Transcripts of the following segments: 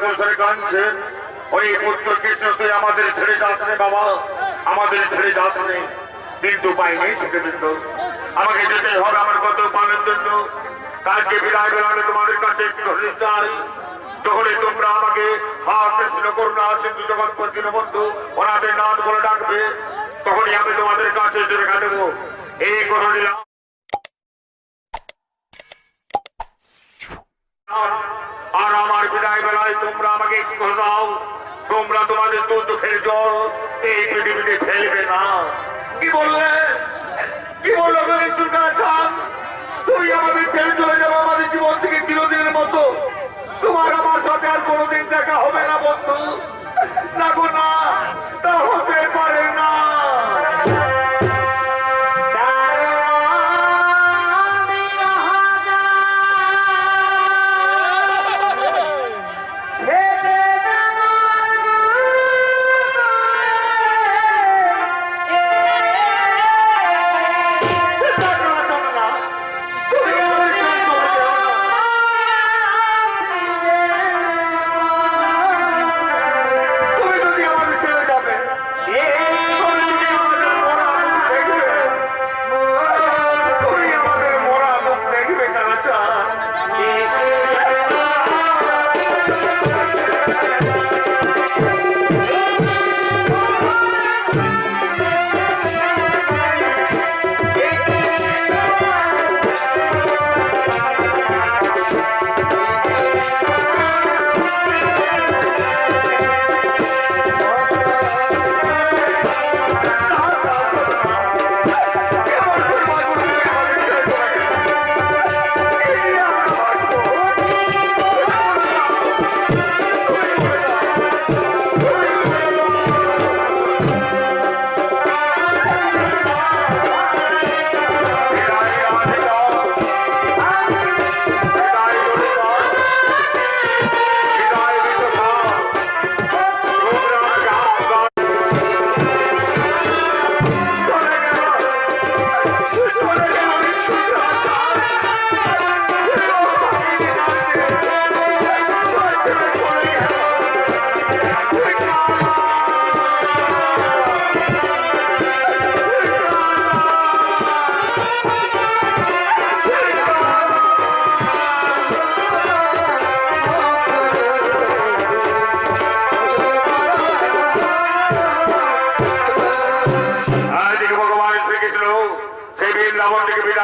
করে কাঁদছেন ওই কৃষ্ণ তুই আমাদের ছেড়ে যাস বাবা। আমাদের ছেড়ে যাস কিন্তু উপায় নেই কিন্তু আমাকে যেতে হবে আমার কত পানের জন্য। কালকে বিদায় বেলা আমি তোমাদের কাছে একটি চাই যখনই তোমরা আমাকে হা কৃষ্ণ করুণা, সিন্ধু জগৎপতি বন্ধু, ওনাদের বলে ডাকবে। তখনই আমি তোমাদের কাছে দেবো। এই করে কি তোমরা তোমাদের দু চোখের জল এই পৃথিবীতে ফেলবে না। কি বললে? কি বলল তুমি আমাদের ছেড়ে চলে যাব আমাদের জীবন থেকে চিরদিনের মতো। তোমার আমার সাথে আর কোনোদিন দেখা হবে না, বন্ধু।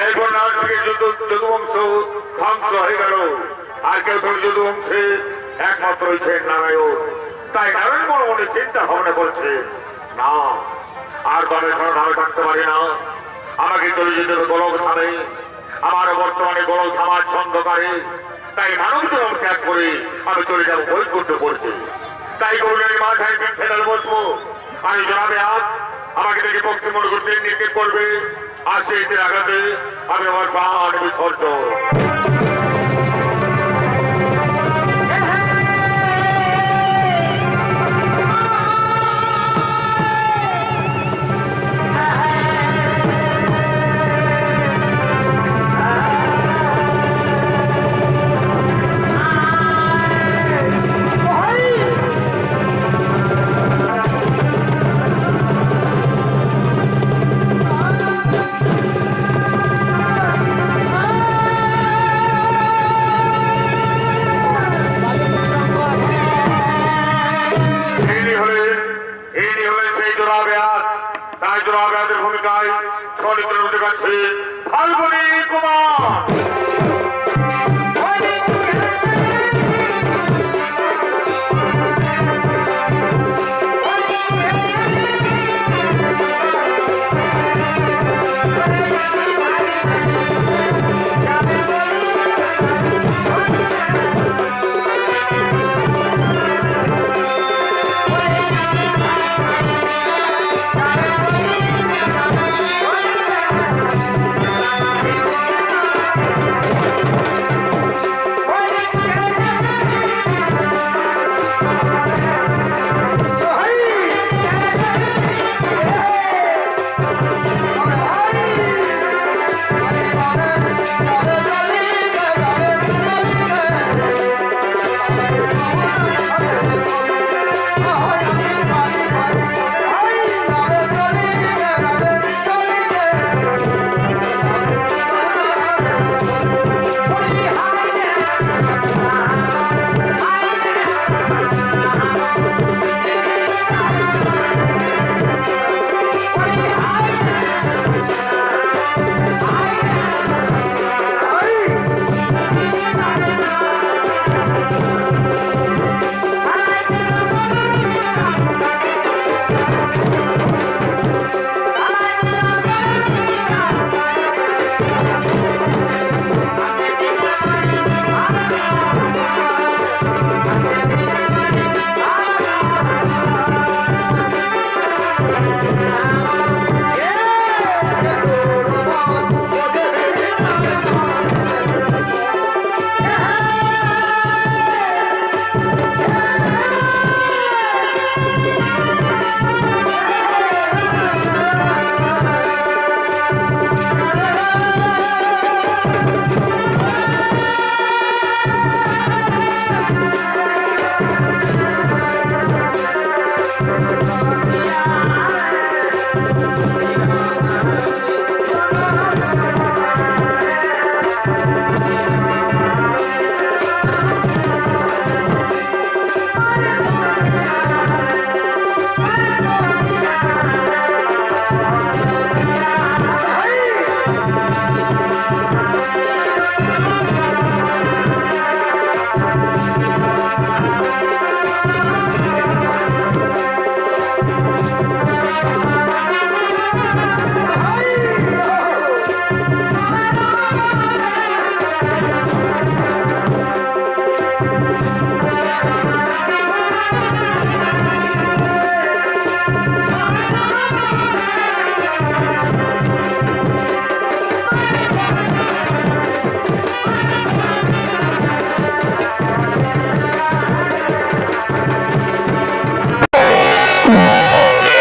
এরপর নাম থেকে যদুবংশ ধ্বংস হয়ে গেল। আর কেউ ধর যদুবংশে একমাত্র হয়েছেন নারায়ণ। তাই নারায়ণ মনে মনে চিন্তা ভাবনা করছে, না, আর তবে ধামে থাকতে পারি না। আমাকে চলে যেতে হবে গোলক ধামে আমার বর্তমানে গোলক ধামার ছন্দকারে তাই মানব জীবন ত্যাগ করে আমি চলে যাব বৈকুণ্ঠ করতে তাই গৌরের মাথায় ফেলার বসবো। আমি জানাবে আজ মনে করতে নিক্ষেপ করবে আর সেই আঘাতে আমি আমার প্রাণ বিসর্জন ইনি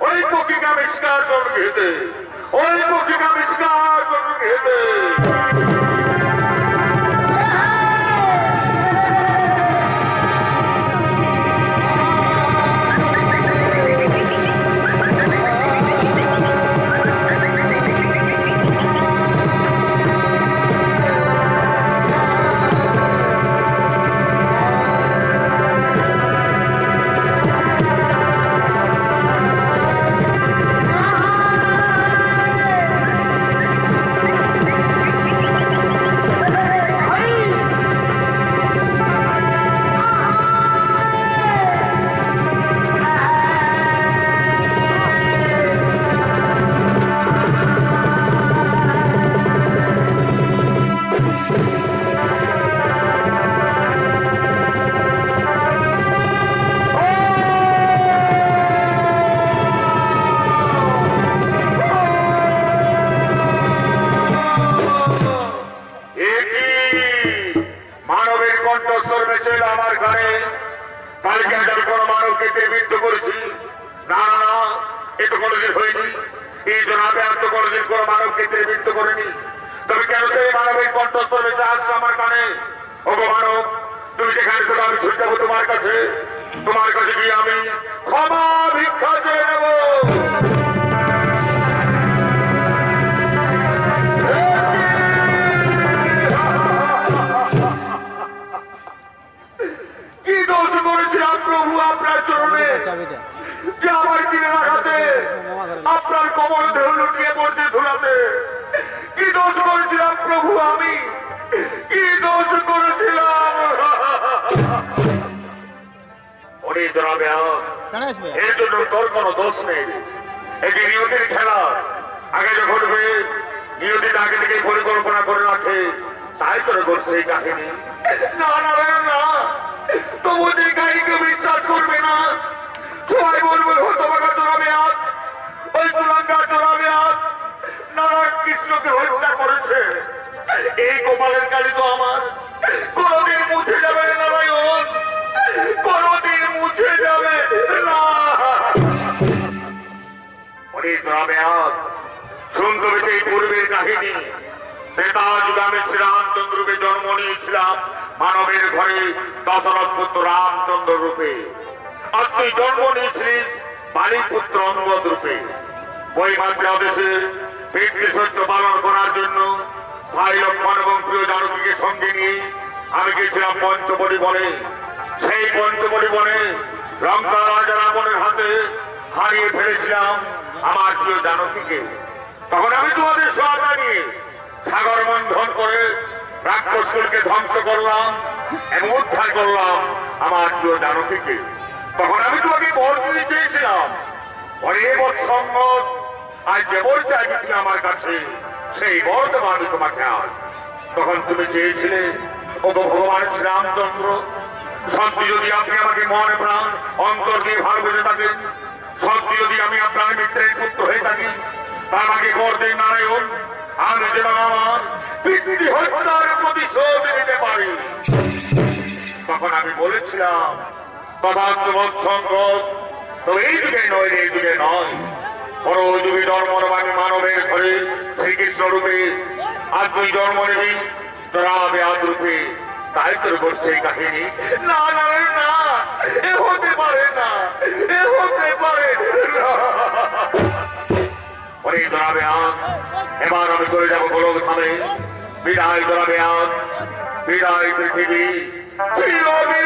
ওই পক্ষীকে আবিষ্কার ঘেতে ওই পক্ষীকে আবিষ্কার ঘেতে মানবকে তবে কেন সেই আসছে আমার কানে? ও মানব, তুমি যেখানে ছোট আমি ছুটে যাব তোমার কাছে। তোমার কাছে গিয়ে আমি ক্ষমা ভিক্ষা চেয়ে নেব। দোষ প্রভু আপনার চরণে যে আমার কিনে রাখাতে আপনার কমল দেহ লুটিয়ে পড়ছে ধুলাতে। কি দোষ করেছিলাম প্রভু আমি? কি দোষ করেছিলাম? জনাবে এর জন্য তোর কোনো দোষ নেই। এই যে নিয়তির খেলা আগে যে ঘটবে নিয়তির আগে থেকে পরিকল্পনা করে রাখে তাই তোর করছে এই কাহিনী। না না করেছে এই গোপালের কালী তো আমার। কোনদিন মুছে যাবে নারায়ণ কোনদিন মুছে যাবে জন্ম নিয়েছিলাম মানবের ঘরে দশরথ পুত্র রামচন্দ্র রূপে। নিয়েছিলিস বালির পুত্র অঙ্গদ রূপে। বই মাত্র দেশে পিতৃ সত্য পালন করার জন্য ভাই লক্ষ্মণ এবং প্রিয় জানকীকে সঙ্গে নিয়ে আমি গেছিলাম পঞ্চবটি বনে। সেই পঞ্চবটি বনে লঙ্কা রাজা রাবণের হাতে হারিয়ে ফেলেছিলাম আমার প্রিয় জানকীকে। তখন আমি তোমাদের সহায়তা নিয়ে সাগর মন্থন করে রাক্ষসগুলোকে ধ্বংস করলাম এবং উদ্ধার করলাম আমার প্রিয় জানকীকে। তখন আমি তোমাকে বর দিতে চেয়েছিলাম, অনেক সঙ্গ আজ যে চাইবে তুমি আমার কাছে, সেই বর দেবো আমি তোমাকে আজ। তখন তুমি চেয়েছিলে ও ভগবান শ্রীরামচন্দ্র, সত্যি যদি আপনি আমাকে মনে প্রাণ অন্তর দিয়ে ভালোবেসে থাকেন, সত্যি যদি আমি আপনার মিত্রের পুত্র হয়ে থাকি, তার আগে গর্দের নারায়ণ আমি যেন আমার পিতৃ হত্যার প্রতিশোধ নিতে পারি। তখন আমি বলেছিলাম তথার্থ সঙ্গত তো এই যুগে নয়, এই যুগে নয়। বড় যুগে জন্ম মানবের ঘরে শ্রীকৃষ্ণ রূপে আর তুই জন্ম নেবি জড়াবে আদ রূপে তাই তোর করছে কাহিনী। না না না, এ হতে পারে না, এ হতে পারে না। ওরে জড়াবে আজ, এবার আমি চলে যাব গোলক থামে বিদায় জড়াবে আজ, বিদায় পৃথিবী। বিদায়।